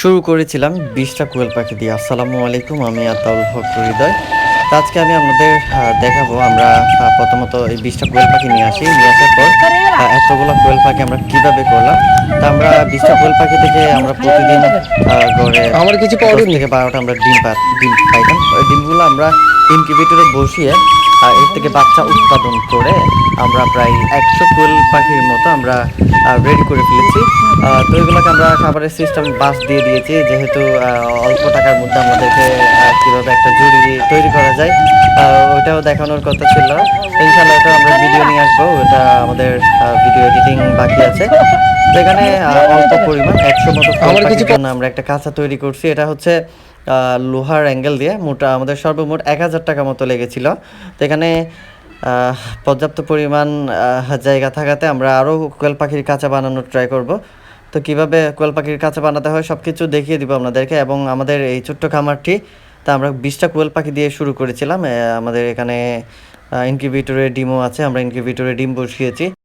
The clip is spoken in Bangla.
শুরু করেছিলাম বিশটা কোয়েল পাখি দিয়ে। আসসালামু আলাইকুম আমি আতাউল হক হৃদয়। তো আজকে আমি আপনাদের দেখাবো আমরা প্রথমত এই বিশটা কোয়েল পাখি নিয়ে আসি। নিয়ে আসার পর এতগুলো কোয়েল পাখি আমরা কীভাবে করলাম? তা আমরা বিশটা কোয়েল পাখি থেকে আমরা প্রতিদিন গড়ে আমার কিছু থেকে বারোটা আমরা ডিম পা ডিম পাইতাম। ওই ডিমগুলো আমরা ইনকিউবেটরে বসিয়ে এর থেকে বাচ্চা উৎপাদন করে আমরা প্রায় একশো কোয়েল পাখির মতো আমরা রেডি করে ফেলেছি। তো এগুলোকে আমরা খাবারের সিস্টেম বাস দিয়ে দিয়েছি যেহেতু অল্প টাকার মধ্যে আমাদেরকে কীভাবে একটা জুড়ি তৈরি করা যায়। আহ, ওইটাও দেখানোর কথা ছিল। ইনশাল্লাহ ওটা আমরা ভিডিও নিয়ে আসব। ওটা আমাদের ভিডিও এডিটিং বাকি আছে। তো এখানে অল্প পরিমাণ একশো মতো আমার একটা কাঁচা তৈরি করছি। এটা হচ্ছে লোহার অ্যাঙ্গেল দিয়ে মোটা, আমাদের সর্বমোট এক হাজার টাকা মতো লেগেছিল। তো এখানে পর্যাপ্ত পরিমাণ জায়গা থাকাতে আমরা আরও কোয়েল পাখির কাঁচা বানানোর ট্রাই করব। তো কীভাবে কোয়েল পাখির কাঁচা বানাতে হয় সব কিছু দেখিয়ে দিব আপনাদেরকে। এবং আমাদের এই ছোট্ট খামারটি, তা আমরা বিশটা কোয়েল পাখি দিয়ে শুরু করেছিলাম। আমাদের এখানে ইনকিউবেটরে ডিমও আছে, আমরা ইনকিউবেটরে ডিম বসিয়েছি।